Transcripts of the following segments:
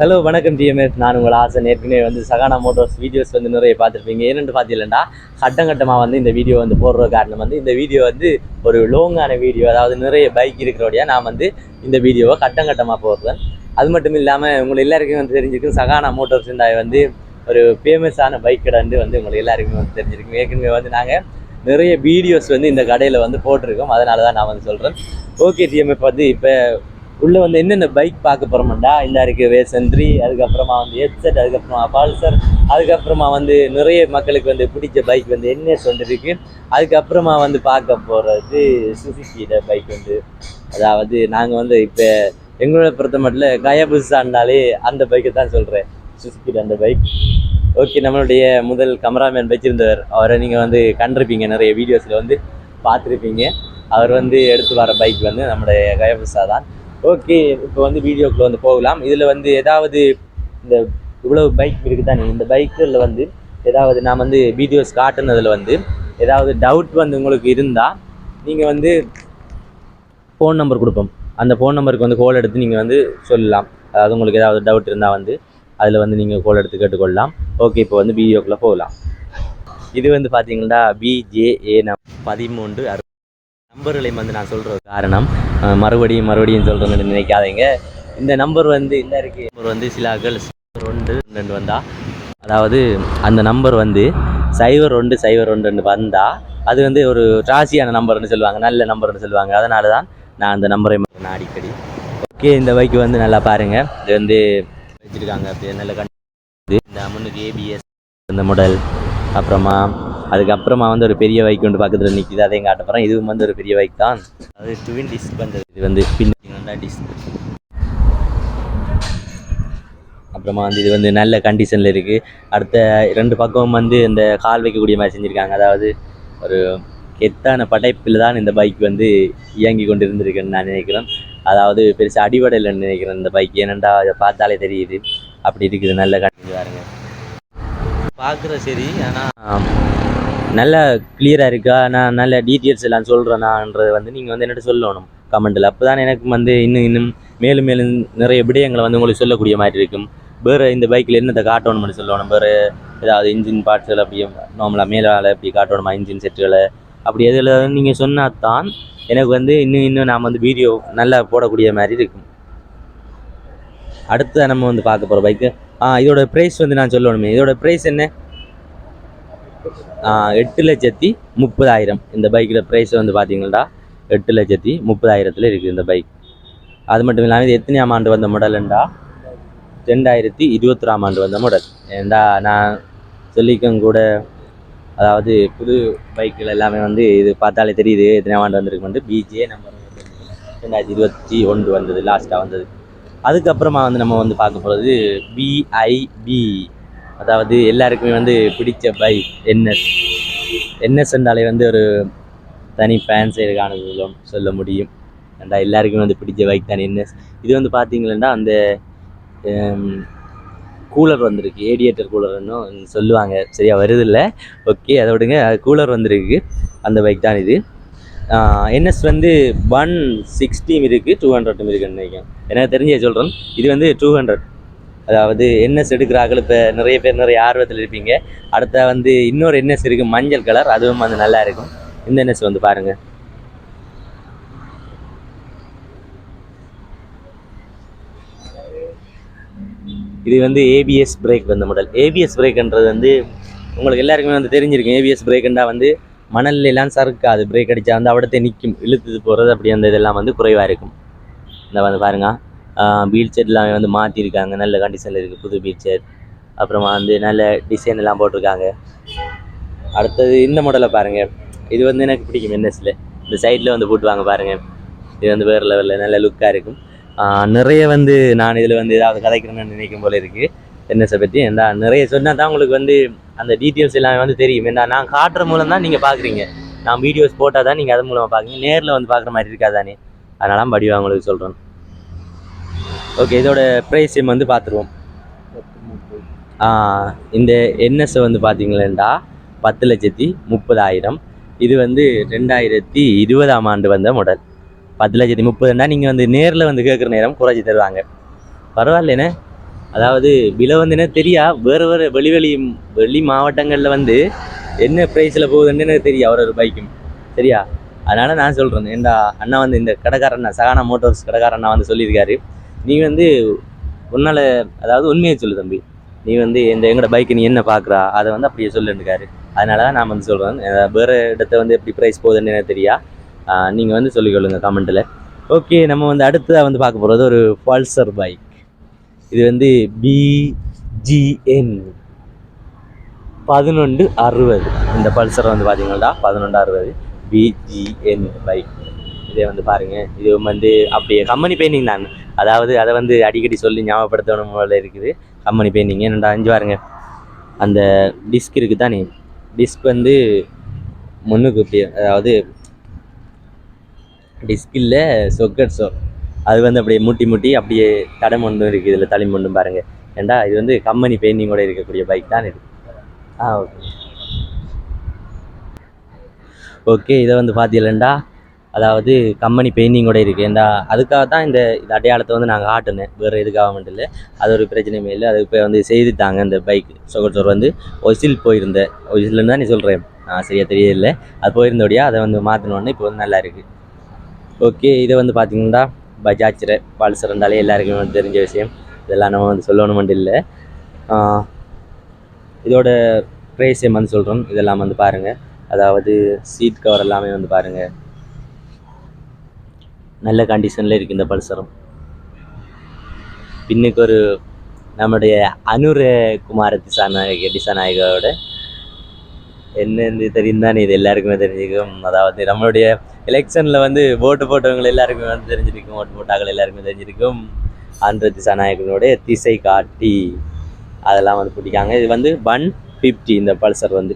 Hello வணக்கம் TMS நான் உங்கள் ஆசன் ஏற்கனவே வந்து சகானா மோட்டார்ஸ் வீடியோஸ் வந்து நிறைய பார்த்துருப்பீங்க. ஏன்னு பார்த்தீங்கன்னா கட்டம் கட்டமாக வந்து இந்த வீடியோ வந்து போடுற காரணம் வந்து இந்த வீடியோ வந்து ஒரு லோங்கான வீடியோ அதாவது நிறைய பைக் இருக்கிறோடைய நான் வந்து இந்த வீடியோவை கட்டம் கட்டமாக போடுறேன். அது மட்டும் இல்லாமல் உங்களை எல்லாருக்கும் வந்து தெரிஞ்சிருக்கும் சகானா மோட்டோர்ஸ் இந்த வந்து ஒரு ஃபேமஸான பைக் கடை வந்து வந்து உங்களுக்கு எல்லாருக்குமே வந்து தெரிஞ்சிருக்கும். ஏற்கனவே வந்து நாங்கள் நிறைய வீடியோஸ் வந்து இந்த கடையில் வந்து போட்டிருக்கோம். அதனால தான் நான் வந்து சொல்கிறேன் ஓகே டிஎம்எஃப் வந்து இப்போ உள்ளே வந்து என்னென்ன பைக் பார்க்க போகிறோம்டா இந்த இருக்குது வேசன்ட்ரி அதுக்கப்புறமா வந்து ஹெட்செட் அதுக்கப்புறமா பல்சர் அதுக்கப்புறமா வந்து நிறைய மக்களுக்கு வந்து பிடிச்ச பைக் வந்து என்எஸ் வந்து அதுக்கப்புறமா வந்து பார்க்க போகிறது சுசுக்கியோட பைக் வந்து. அதாவது நாங்கள் வந்து இப்போ எங்களோட பொறுத்த மட்டும் கயபுசான்னாலே அந்த பைக்கை தான் சொல்கிறேன் சுசுக்கியோட அந்த பைக் ஓகே நம்மளுடைய முதல் கமராமேன் வச்சிருந்தவர். அவரை நீங்கள் வந்து கண்டிருப்பீங்க நிறைய வீடியோஸில் வந்து பார்த்துருப்பீங்க. அவர் வந்து எடுத்து வர பைக் வந்து நம்முடைய கயபுசா தான். ஓகே இப்போ வந்து வீடியோக்குள்ள வந்து போகலாம். இதில் வந்து ஏதாவது இந்த இவ்வளவு பைக் இருக்குது தானே இந்த பைக்கில் வந்து ஏதாவது நான் வந்து வீடியோஸ் காட்டுனதில் வந்து ஏதாவது டவுட் வந்து உங்களுக்கு இருந்தால் நீங்கள் வந்து ஃபோன் நம்பர் கொடுப்போம். அந்த ஃபோன் நம்பருக்கு வந்து கால் எடுத்து நீங்கள் வந்து சொல்லலாம். அதாவது உங்களுக்கு ஏதாவது டவுட் இருந்தால் வந்து அதில் வந்து நீங்கள் கால் எடுத்து கேட்டுக்கொள்ளலாம். ஓகே இப்போ வந்து வீடியோக்குள்ளே போகலாம். இது வந்து பார்த்தீங்கன்னா பிஜேஏ நம் பதிமூன்று அறு நம்பர்களை வந்து நான் சொல்கிற காரணம். மறுபடியும் மறுபடியும் சொல்கிறேன்னு நினைக்காதீங்க. இந்த நம்பர் வந்து இந்த இருக்குது நம்பர் வந்து சிலாக்கள் ரெண்டு ரெண்டு வந்தால் அதாவது அந்த நம்பர் வந்து சைபர் ரெண்டு சைபர் ஒன்று வந்தால் அது வந்து ஒரு ராசியான நம்பர்னு சொல்லுவாங்க நல்ல நம்பர்னு சொல்லுவாங்க. அதனால தான் நான் அந்த நம்பரை நான் அடிக்கடி. ஓகே இந்த பைக் வந்து நல்லா பாருங்கள் இது வந்து வச்சிருக்காங்க. அப்படியே நல்ல கண் இந்த முன்னுக்கு ஏபிஎஸ் இந்த மாடல் அப்புறமா அதுக்கப்புறமா வந்து ஒரு பெரிய பைக் ஒன்று பக்கத்தில் நிற்கிது அதையும் காட்ட போகிறேன் இதுவும் வந்து ஒரு பெரிய பைக் தான். அது ட்வின் டிஸ்க் வந்தது. இது வந்து பின்னா டிஸ்க் அப்புறமா வந்து இது வந்து நல்ல கண்டிஷனில் இருக்குது அடுத்த ரெண்டு பக்கமும் வந்து இந்த கால் வைக்கக்கூடிய மாதிரி செஞ்சுருக்காங்க. அதாவது ஒரு கெத்தான படைப்பில் தான் இந்த பைக் வந்து இயங்கி கொண்டு இருந்திருக்குன்னு நான் நினைக்கிறேன். அதாவது பெருசாக அடிபடையில்னு நினைக்கிறேன் இந்த பைக் ஏனெண்டா அதை பார்த்தாலே தெரியுது. அப்படி இருக்குது. நல்ல கண்டிப்பாக பாருங்க. பார்க்குற சரி ஆனால் நல்ல கிளியராக இருக்கா. நான் நல்ல டீட்டெயில்ஸ் எல்லாம் சொல்கிறேனான்றது வந்து நீங்கள் வந்து என்னட்ட சொல்லணும் கமெண்ட்டில் அப்போ தான் எனக்கு வந்து இன்னும் இன்னும் மேலும் மேலும் நிறைய விடயங்களை வந்து உங்களுக்கு சொல்லக்கூடிய மாதிரி இருக்கும். வேறு இந்த பைக்கில் என்னத்தை காட்டணும்னு சொல்லணும்? வேறு ஏதாவது இன்ஜின் பார்ட்ஸ்கள் அப்படி நார்மலாக மேலால் அப்படி காட்டணுமா? இன்ஜின் செட்டுகளை அப்படி எதில் நீங்கள் சொன்னால் தான் எனக்கு வந்து இன்னும் இன்னும் நாம் வந்து வீடியோ நல்லா போடக்கூடிய மாதிரி இருக்கும். அடுத்து நம்ம வந்து பார்க்க போகிற பைக்கு இதோட ப்ரைஸ் வந்து நான் சொல்லணுமே. இதோட ப்ரைஸ் என்ன? எட்டு லட்சத்தி முப்பதாயிரம். இந்த பைக்கில் ப்ரைஸ் வந்து பார்த்தீங்கன்னா எட்டு லட்சத்தி முப்பதாயிரத்தில் இருக்குது இந்த பைக் அது மட்டும் இல்லாமல் இது எத்தனையாம் ஆண்டு வந்த மாடலுண்டா ரெண்டாயிரத்தி இருபத்தொராம் ஆண்டு வந்த மாடல் ஏண்டா நான் சொல்லிக்கங்க கூட அதாவது புது பைக்கில் எல்லாமே வந்து இது பார்த்தாலே தெரியுது எத்தனையாம் ஆண்டு வந்திருக்கு வந்து. பிஜே நம்பர் ரெண்டாயிரத்தி இருபத்தி ஒன்று வந்தது லாஸ்ட்டாக வந்தது. அதுக்கப்புறமா வந்து நம்ம வந்து பார்க்க போகிறது பிஐபி அதாவது எல்லாருக்குமே வந்து பிடிச்ச பைக் என்எஸ் என்எஸ் என்றாலே வந்து ஒரு தனி ஃபேன்ஸ் இருக்கானு சொல்ல முடியும். ஏன்டா எல்லாருக்குமே வந்து பிடிச்ச பைக் தான் என்எஸ் இது வந்து பார்த்தீங்கன்னா அந்த கூலர் வந்திருக்கு. ஏடியேட்டர் கூலர்னு சொல்லுவாங்க. சரியாக வருதில்ல ஓகே அதை விடுங்க. கூலர் வந்திருக்கு. அந்த பைக் தான் இது. என்எஸ் வந்து ஒன் சிக்ஸ்டியும் இருக்குது டூ ஹண்ட்ரட்டும் இருக்குன்னு நினைக்கிறேன். எனக்கு தெரிஞ்சே சொல்கிறேன் இது வந்து டூ ஹண்ட்ரட் அதாவது என்எஸ் எடுக்கிறார்கள். இப்போ நிறைய பேர் நிறைய ஆர்வத்தில் இருப்பீங்க. அடுத்த வந்து இன்னொரு என்எஸ் இருக்குது மஞ்சள் கலர். அதுவும் வந்து நல்லா இருக்கும். இந்த என்எஸ் வந்து பாருங்கள் இது வந்து ஏபிஎஸ் பிரேக் வந்த மாடல் ஏபிஎஸ் பிரேக்ன்றது வந்து உங்களுக்கு எல்லாருக்குமே வந்து தெரிஞ்சிருக்கும். ஏபிஎஸ் பிரேக்குண்டா வந்து மணல் எல்லாம் சறுக்காது. பிரேக் அடித்தா வந்து அவடத்தை நிற்கும் இழுத்துட்டு போகிறது அப்படி அந்த இதெல்லாம் வந்து குறைவாக இருக்கும். இந்த வந்து பாருங்க. வீல் செட்லாம் வந்து மாற்றிருக்காங்க நல்ல கண்டிஷனில் இருக்குது புது வீல் சேர் அப்புறமா வந்து நல்ல டிசைன் எல்லாம் போட்டிருக்காங்க. அடுத்தது இந்த மாடலை பாருங்கள் இது வந்து எனக்கு பிடிக்கும் என்எஸில் இந்த சைடில் வந்து போட்டுவாங்க பாருங்கள் இது வந்து வேறு லெவலில் நல்ல லுக்காக இருக்கும். நிறைய வந்து நான் இதில் வந்து ஏதாவது கதைக்கிறேன்னு நினைக்கும் போல இருக்குது என்எஸை பற்றி என்ன நிறைய சொன்னால் தான் உங்களுக்கு வந்து அந்த டீட்டெயில்ஸ் எல்லாமே வந்து தெரியும். என்ன நான் காட்டுற மூலம் தான் நீங்கள் பார்க்குறீங்க நான் வீடியோஸ் போட்டால் தான் நீங்கள் அது மூலமாக பார்க்குறீங்க நேரில் வந்து பார்க்குற மாதிரி இருக்காதானே. அதனால படிவா உங்களுக்கு சொல்கிறேன் ஓகே இதோட ப்ரைஸ் வந்து பார்த்துருவோம் இந்த என்எஸ் வந்து பார்த்தீங்களேண்டா பத்து லட்சத்தி முப்பதாயிரம். இது வந்து ரெண்டாயிரத்தி இருபதாம் ஆண்டு வந்த மாடல் பத்து லட்சத்தி முப்பதுன்னா நீங்கள் வந்து நேரில் வந்து கேட்குற நேரம் குறைச்சி தருவாங்க. பரவாயில்லண்ணே அதாவது விலை வந்து என்ன தெரியா? வேறு வேறு வெளி வெளி வெளி மாவட்டங்களில் வந்து என்ன ப்ரைஸில் போகுதுன்னு எனக்கு தெரியும் அவர் ஒரு பைக்கும் சரியா? அதனால் நான் சொல்கிறேன் ஏண்டா அண்ணா வந்து இந்த கடைக்காரண்ணா சகானா மோட்டார்ஸ் கடைக்காரண்ணா வந்து சொல்லியிருக்காரு. நீ வந்து உன்னால் அதாவது உண்மையை சொல்லு தம்பி. நீ வந்து இந்த எங்களோட பைக்கு நீ என்ன பார்க்குறா அதை வந்து அப்படியே சொல்லுன்னுக்காரு. அதனால தான் நான் வந்து சொல்கிறேன் வேறு இடத்த வந்து எப்படி ப்ரைஸ் போகுதுன்னு எனக்கு தெரியா. நீங்கள் வந்து சொல்லிக்கொள்ளுங்க கமெண்ட்டில் ஓகே நம்ம வந்து அடுத்ததாக வந்து பார்க்க போகிறது ஒரு பல்சர் பைக் இது வந்து பிஜிஎன் பதினொன்று அறுபது. இந்த பல்சர் வந்து பார்த்தீங்கன்னா பதினொன்று அறுபது. பிஜிஎன் பைக் இதை வந்து பாருங்கள் இது வந்து அப்படியே கம்பெனி பெயிண்டிங் தான். அதாவது அதை வந்து அடிக்கடி சொல்லி ஞாபகப்படுத்தணும் போல இருக்குது. கம்பெனி பெயிண்டிங் என்னடா அஞ்சு பாருங்க. அந்த டிஸ்க் இருக்குது தானே? டிஸ்க் வந்து முன்னுக்கு இப்படி அதாவது டிஸ்கில் இல்லை சொக்கட் அது வந்து அப்படியே முட்டி முட்டி அப்படியே தடம் ஒன்றும் இருக்குது இதில் தளி ஒன்றும் பாருங்கள் ஏண்டா இது வந்து கம்பெனி பெயிண்டிங்கோட இருக்கக்கூடிய பைக் தான் இது. ஆ ஓகே. ஓகே இதை வந்து பார்த்தீங்களா அதாவது கம்பெனி பெயிண்டிங்கோட இருக்குது ஏண்டா அதுக்காக தான் இந்த இந்த அடையாளத்தை வந்து நாங்கள் ஆட்டினேன் வேறு எதுக்காக மட்டும் இல்லை. அது ஒரு பிரச்சனையுமே இல்லை. அது இப்போ வந்து செய்துட்டாங்க இந்த பைக். சொகச்சோர் வந்து ஒசில் போயிருந்தேன். ஒசில்னு தான் நீ சொல்கிறேன் நான் சரியாக தெரியல. அது போயிருந்தோடையா அதை வந்து மாற்றினோடனே இப்போ வந்து நல்லா இருக்குது ஓகே இதை வந்து பார்த்தீங்கன்னா பஜாஜ் பல்சர் இருந்தாலே எல்லாருக்குமே வந்து தெரிஞ்ச விஷயம். இதெல்லாம் நம்ம வந்து சொல்லணுமெண்டு இல்லை. இதோட ப்ரைஸ் வந்து சொல்கிறோம் இதெல்லாம் வந்து பாருங்கள் அதாவது சீட் கவர் எல்லாமே வந்து பாருங்கள் நல்ல கண்டிஷனில் இருக்குது இந்த பல்சரும் பின்னுக்கு ஒரு நம்முடைய அனுர குமார திசாநாயக திசாநாயகோட என்னென்று தெரியும் இது எல்லாருக்குமே தெரிஞ்சிருக்கும் அதாவது நம்மளுடைய எலெக்ஷனில் வந்து ஓட்டு போட்டவங்க எல்லாருக்குமே வந்து தெரிஞ்சிருக்கும். ஓட்டு போட்டாக்கள் எல்லாருக்குமே தெரிஞ்சிருக்கும். ஆந்திர திசாநாயகனுடைய திசை காட்டி அதெல்லாம் வந்து பிடிக்காங்க. இது வந்து ஒன் ஃபிஃப்டி இந்த பல்சர் வந்து.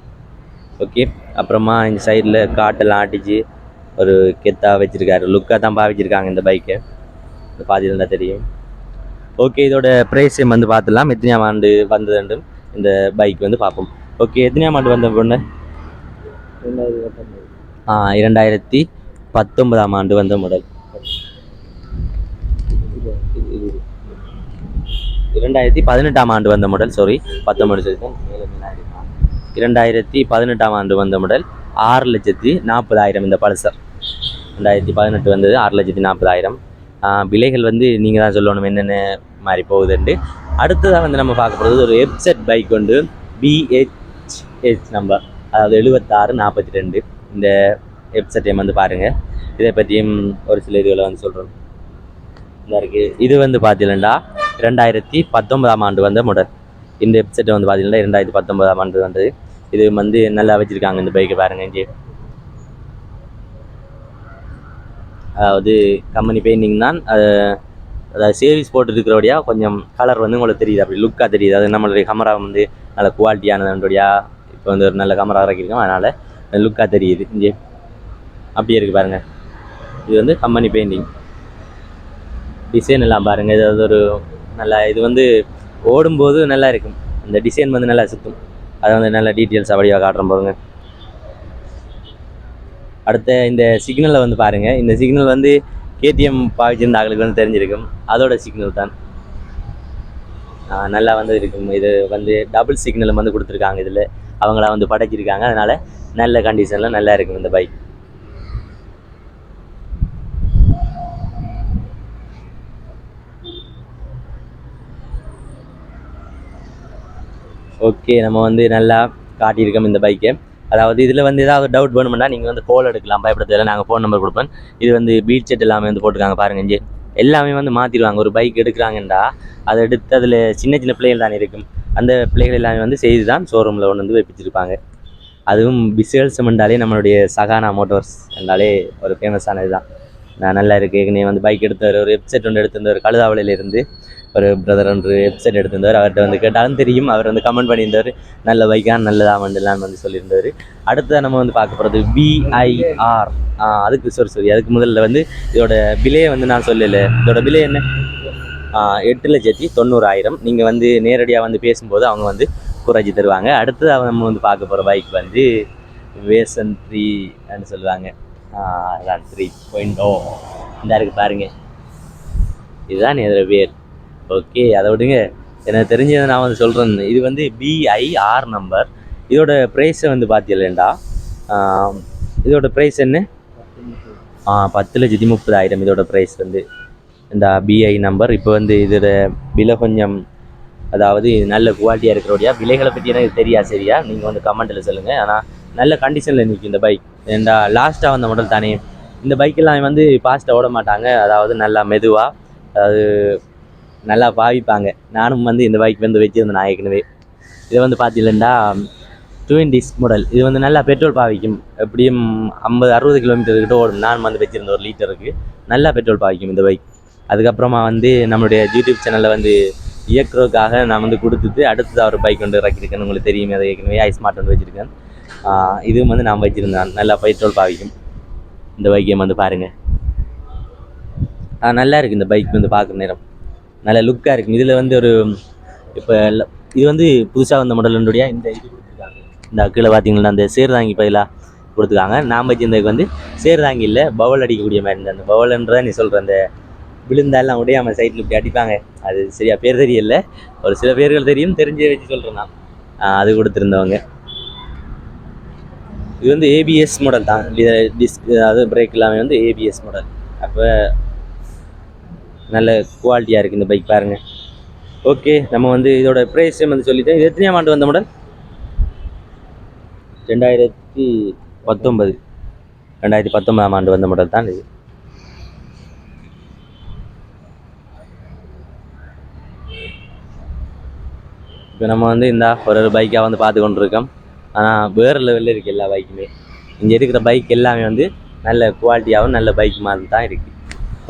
ஓகே அப்புறமா இந்த சைடில் காட்டெல்லாம் ஆட்டிச்சு. ஒரு கெத்தாக வச்சுருக்காரு. லுக்காக தான் பாவிச்சிருக்காங்க இந்த பைக்கை இந்த பாதியில் தான் தெரியும். ஓகே இதோட ப்ரைஸ் வந்து பார்த்துலாம் எத்தனையாம் ஆண்டு வந்ததுண்டு இந்த பைக் வந்து பார்ப்போம். ஓகே எத்தனையாம் ஆண்டு வந்த பொண்ணு? ஆ இரண்டாயிரத்தி பத்தொன்பதாம் ஆண்டு வந்த மாடல் இரண்டாயிரத்தி பதினெட்டாம் ஆண்டு வந்த மாடல் சாரி பத்தொன்பது சொல்லிட்டேன் இரண்டாயிரத்தி பதினெட்டாம் ஆண்டு வந்த மாடல் ஆறு லட்சத்தி நாற்பதாயிரம் இந்த பல்சர் ரெண்டாயிரத்தி பதினெட்டு வந்தது ஆறு லட்சத்தி நாற்பதாயிரம். விலைகள் வந்து நீங்கள் தான் சொல்லணும் என்னென்ன மாதிரி போகுதுண்டு அடுத்ததாக வந்து நம்ம பார்க்க போகிறது ஒரு எப்செட் பைக் உண்டு பிஹெச்ஹெச் நம்பர் அதாவது எழுபத்தாறு நாற்பத்தி ரெண்டு இந்த வெப்சைட்டையும் வந்து பாருங்கள் இதை பற்றியும் ஒரு சில இதுகளை வந்து சொல்கிறோம் இந்த இருக்குது இது வந்து பார்த்தீங்கன்னா ரெண்டாயிரத்தி பத்தொன்பதாம் ஆண்டு வந்த மாடல் இந்த வெப்சைட்டை வந்து பார்த்தீங்கன்னா ரெண்டாயிரத்தி பத்தொன்பதாம் ஆண்டு வந்தது. இது வந்து நல்லா வச்சுருக்காங்க இந்த பைக்கை பாருங்கள் இங்கே. அதாவது கம்பெனி பெயிண்டிங் தான் அதாவது சேவிஸ் போட்டுருக்கிறோடையா கொஞ்சம் கலர் வந்து உங்களுக்கு தெரியுது. அப்படி லுக்காக தெரியுது. அது நம்மளுடைய கேமரா வந்து நல்ல குவாலிட்டியானதுடைய இப்போ வந்து ஒரு நல்ல கேமரா இறக்கிருக்கோம் அதனால் லுக்காக தெரியுது. இங்கே அப்படியே இருக்குது பாருங்கள் இது வந்து கம்பெனி பெயிண்டிங் டிசைன் எல்லாம் பாருங்கள் ஏதாவது ஒரு நல்லா இது வந்து ஓடும்போது நல்லா இருக்கும். இந்த டிசைன் வந்து நல்லா சுற்றும் அதை வந்து நல்லா டீட்டெயில்ஸ் அப்படியே காட்டுறோம் பாருங்க. அடுத்த இந்த சிக்னலை வந்து பாருங்கள் இந்த சிக்னல் வந்து கேடிஎம் பாவிச்சிருந்த ஆளுக்கு வந்து தெரிஞ்சிருக்கும். அதோட சிக்னல் தான். நல்லா வந்து இருக்கும் இது வந்து டபுள் சிக்னலும் வந்து கொடுத்துருக்காங்க இதில். அவங்கள வந்து படைச்சிருக்காங்க. அதனால் நல்ல கண்டிஷனில் நல்லா இருக்கும் இந்த பைக் ஓகே நம்ம வந்து நல்லா காட்டியிருக்கோம் இந்த பைக்கை அதாவது இதில் வந்து ஏதாவது டவுட் வேணுமெண்டா நீங்கள் வந்து கோல் எடுக்கலாம். பயப்படுறதில்ல நாங்கள் ஃபோன் நம்பர் கொடுப்பேன் இது வந்து பீட் செட் எல்லாமே வந்து போட்டிருக்காங்க பாருங்க இங்கே. எல்லாமே வந்து மாற்றிடுவாங்க ஒரு பைக் எடுக்கிறாங்கண்டா அதை எடுத்து அதில் சின்ன சின்ன பிள்ளைகள் தான் இருக்கும். அந்த பிள்ளைகள் எல்லாமே வந்து செய்து தான் ஷோரூமில் ஒன்று வந்து வைப்பிச்சிருப்பாங்க. அதுவும் பிசேல் சிமெண்டாலே நம்மளுடைய சகானா மோட்டார்ஸ் என்றாலே ஒரு ஃபேமஸானது தான் நான் நல்லா இருக்குது நீ வந்து பைக் எடுத்தவர் ஒரு வெப்சைட் ஒன்று எடுத்திருந்தவர் கழுதாவளையிலேருந்து ஒரு பிரதர் ஒன்று வெப்சைட் எடுத்திருந்தவர் அவர்கிட்ட வந்து கேட்டாலும் தெரியும். அவர் வந்து கமெண்ட் பண்ணியிருந்தார். நல்ல பைக்காக நல்லதா வண்டிலான்னு வந்து சொல்லியிருந்தார். அடுத்தது நம்ம வந்து பார்க்க போகிறது விஐஆர் அதுக்கு சரி சரி அதுக்கு முதல்ல வந்து இதோட விலையை வந்து நான் சொல்லலை. இதோட விலை என்ன? எட்டு லட்சத்தி தொண்ணூறாயிரம். நீங்கள் வந்து நேரடியாக வந்து பேசும்போது அவங்க வந்து குறைச்சி தருவாங்க. அடுத்தது நம்ம வந்து பார்க்க போகிற பைக் வந்து வேசன் த்ரீன்னு சொல்லுவாங்க. அதான் த்ரீ பாயிண்ட் ஓ oh. இந்த இருக்குது பாருங்கள் இதுதான் இதோட பேர் ஓகே அதை விடுங்க. எனக்கு தெரிஞ்சதை நான் வந்து சொல்கிறேன் இது வந்து பிஐஆர் நம்பர் இதோட ப்ரைஸை வந்து பார்த்தீங்களேண்டா இதோட ப்ரைஸ் என்ன? ஆ பத்து லட்சத்தி முப்பதாயிரம் இதோட ப்ரைஸ் வந்து. இந்த பிஐ நம்பர் இப்போ வந்து இதோட விலை கொஞ்சம் அதாவது நல்ல குவாலிட்டியாக இருக்கிறோடையா? விலைகளை பற்றி எனக்கு தெரியா சரியா? நீங்கள் வந்து கமெண்ட்டில் சொல்லுங்கள் ஆனால் நல்ல கண்டிஷனில் நிற்கும் இந்த பைக் ஏண்டா லாஸ்ட்டாக வந்த மாடல் தானே. இந்த பைக்கெல்லாம் வந்து ஃபாஸ்ட்டாக ஓட மாட்டாங்க. அதாவது நல்லா மெதுவாக அதாவது நல்லா பாவிப்பாங்க. நானும் வந்து இந்த பைக் வந்து வச்சிருந்தேன் நான் ஏற்கனவே. இதை வந்து பார்த்தீங்கன்னா டுவென் டிஸ்க் மாடல் இது வந்து நல்லா பெட்ரோல் பாவிக்கும். எப்படியும் ஐம்பது அறுபது கிலோமீட்டர் கிட்ட ஓடும். நான் வந்து வச்சுருந்த ஒரு லிட்டருக்கு நல்லா பெட்ரோல் பாவிக்கும் இந்த பைக் அதுக்கப்புறமா வந்து நம்மளுடைய யூடியூப் சேனலில் வந்து இயக்குறதுக்காக நான் வந்து கொடுத்துட்டு அடுத்தது ஒரு பைக் வந்து இறக்கியிருக்கேன் உங்களுக்கு தெரியுமே அதை ஏற்கனவே ஐஸ் ஸ்மார்ட் வந்து வச்சுருக்கேன். இதுவும் வந்து நான் வச்சுருந்தேன். நல்லா பெட்ரோல் பாவிக்கும். இந்த பைக்கை வந்து பாருங்கள் நல்லா இருக்குது இந்த பைக் வந்து பார்க்குற நேரம். நல்ல லுக்காக இருக்கும் இதில் வந்து ஒரு இப்போ இது வந்து புதுசாக வந்த மாடலுடைய இந்த இது கொடுத்துருக்காங்க. இந்த கீழே பார்த்தீங்கன்னா அந்த சேர்தாங்கி பதிலாக கொடுத்துருக்காங்க. நாம் வச்சிருந்ததுக்கு வந்து சேர்தாங்கி இல்லை பவல் அடிக்கக்கூடிய மாதிரி இருந்தது. அந்த பவல்ன்றதை நீ சொல்கிற அந்த விழுந்தாலாம் உடையாமல் சைட்டில் இப்படி அடிப்பாங்க. அது சரியா பேர் தெரியல. ஒரு சில பேர்கள் தெரியும் தெரிஞ்சே வச்சு சொல்கிறேன் நான். அது கொடுத்துருந்தவங்க. இது வந்து ஏபிஎஸ் மாடல் தான். டிஸ்க் அதாவது பிரேக் எல்லாமே வந்து ஏபிஎஸ் மாடல் அப்போ நல்ல குவாலிட்டியாக இருக்குது இந்த பைக் பாருங்கள் ஓகே நம்ம வந்து இதோட ப்ரைஸ் வந்து சொல்லிட்டேன். இது எத்தனையாம் ஆண்டு வந்த மாடல் ரெண்டாயிரத்தி பத்தொன்பது. ரெண்டாயிரத்தி பத்தொன்பதாம் ஆண்டு வந்த மாடல் தான் இது. இப்போ நம்ம வந்து இந்த ஒரு ஒரு பைக்காக வந்து பார்த்து கொண்டிருக்கோம். ஆனால் வேறு லெவலில் இருக்குது எல்லா பைக்குமே இங்கே இருக்கிற பைக் எல்லாமே வந்து நல்ல குவாலிட்டியாகவும் நல்ல பைக் மாதிரி தான் இருக்குது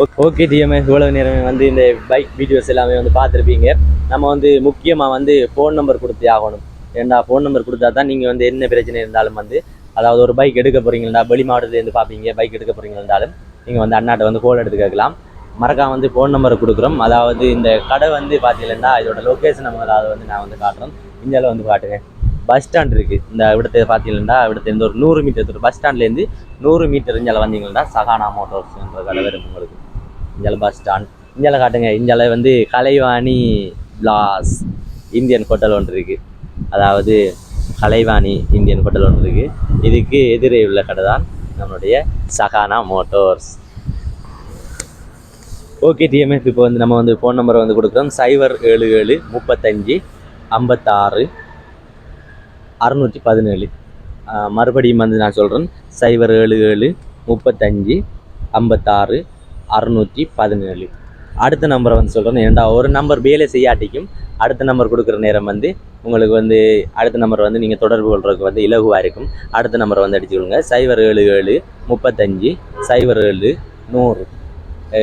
ஓகே டிஎம்எஸ் இவ்வளவு நேரம் வந்து இந்த பைக் வீடியோஸ் எல்லாமே வந்து பார்த்துருப்பீங்க. நம்ம வந்து முக்கியமாக வந்து ஃபோன் நம்பர் கொடுத்தே ஆகணும். ஏண்டா ஃபோன் நம்பர் கொடுத்தா தான் நீங்கள் வந்து என்ன பிரச்சனை இருந்தாலும் வந்து அதாவது ஒரு பைக் எடுக்க போகிறீங்களா வெளி மாவட்டத்துலேருந்து பார்ப்பீங்க பைக் எடுக்க போகிறீங்களாலும் நீங்கள் வந்து அண்ணாட்ட வந்து ஃபோன் எடுத்து கேட்கலாம். மறக்காம வந்து ஃபோன் நம்பர் கொடுக்குறோம். அதாவது இந்த கடை வந்து பார்த்தீங்கன்னா இதோட லொக்கேஷன் நம்ம அதாவது வந்து நான் வந்து காட்டுறோம். இந்தியாவில் வந்து காட்டுங்க. பஸ் ஸ்டாண்ட் இருக்குது இந்த இடத்தை பார்த்தீங்கன்னா இருந்து ஒரு நூறு மீட்டர் தூரம் பஸ் ஸ்டாண்ட்லேருந்து நூறு மீட்டர் இந்தியாவில் வந்தீங்கன்னா சகானா மோட்டார்ஸ்ன்ற கடை வரும் உங்களுக்கு. இந்தியால பஸ் ஸ்டாண்ட் இந்தியால காட்டுங்க. இந்தியாவில் வந்து கலைவாணி பிளாஸ் இந்தியன் ஹோட்டல் ஒன்று இருக்குது அதாவது கலைவாணி இந்தியன் ஹோட்டல் ஒன்று இருக்குது இதுக்கு எதிரே உள்ள கடை தான் நம்மளுடைய சகானா மோட்டார்ஸ் ஓகே டிஎம்எஃப் இப்போ வந்து நம்ம வந்து ஃபோன் நம்பரை வந்து கொடுக்குறோம். சைபர் ஏழு ஏழு முப்பத்தஞ்சு ஐம்பத்தாறு அறுநூற்றி பதினேழு. மறுபடியும் வந்து நான் சொல்கிறேன் சைபர் ஏழு ஏழு முப்பத்தஞ்சு ஐம்பத்தாறு அறுநூற்றி பதினேழு. அடுத்த நம்பரை வந்து சொல்கிறேன் ஏன்டா ஒரு நம்பர் வேலை செய்யாட்டிக்கும் அடுத்த நம்பர் கொடுக்குற நேரம் வந்து உங்களுக்கு வந்து அடுத்த நம்பர் வந்து நீங்கள் தொடர்பு கொள்றதுக்கு வந்து இலகுவாக இருக்கும். அடுத்த நம்பரை வந்து அடிச்சுக்கொள்ளுங்க. சைபர் ஏழு ஏழு முப்பத்தஞ்சு சைபர் ஏழு நூறு.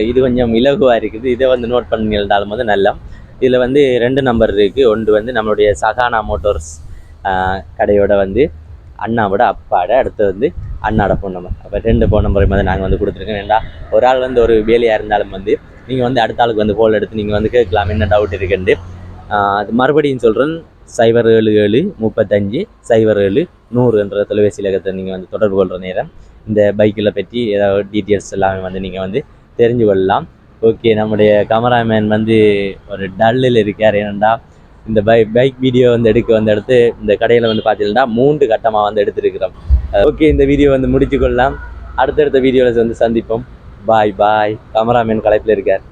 இது கொஞ்சம் இலகுவாக இருக்குது. இதை வந்து நோட் பண்ணியிருந்தாலும் வந்து நல்லா இதில் வந்து ரெண்டு நம்பர் இருக்குது ஒன்று வந்து நம்மளுடைய சகானா மோட்டார்ஸ் கடையோட வந்து அண்ணாவோட அப்பாட. அடுத்து வந்து அண்ணாட ஃபோன் நம்பர் அப்போ ரெண்டு ஃபோன் நம்பர் வந்து நாங்கள் வந்து கொடுத்துருக்கோம். ஏன்டா ஒரு ஆள் வந்து ஒரு வேலையாக இருந்தாலும் வந்து நீங்கள் வந்து அடுத்த ஆளுக்கு வந்து ஃபோன் எடுத்து நீங்கள் வந்து கேட்கலாம். என்ன டவுட் இருக்குன்ட்டு. அது மறுபடியும் சொல்கிறேன் சைபர் ஏழு ஏழு முப்பத்தஞ்சு சைபர் ஏழு நூறு என்ற தொலைபேசி இலக்கத்தை நீங்கள் வந்து தொடர்பு கொள்கிற நேரம். இந்த பைக்கில் பற்றி ஏதாவது டீட்டெயில்ஸ் எல்லாமே வந்து நீங்கள் வந்து தெரிஞ்சு கொள்ளலாம். ஓகே நம்முடைய கேமராமேன் வந்து ஒரு டல்லில் இருக்கார். ஏனெண்டா இந்த பை பைக் வீடியோ வந்து எடுக்க வந்த எடுத்து இந்த கடையில் வந்து பார்த்தீங்கன்னா மூன்று கட்டமாக வந்து எடுத்திருக்கிறோம். ஓகே இந்த வீடியோ வந்து முடிச்சு கொள்ளலாம் அடுத்தடுத்த வீடியோவில் வந்து சந்திப்போம். பாய் பாய் கமராமேன் கலைப்பில் இருக்கார்.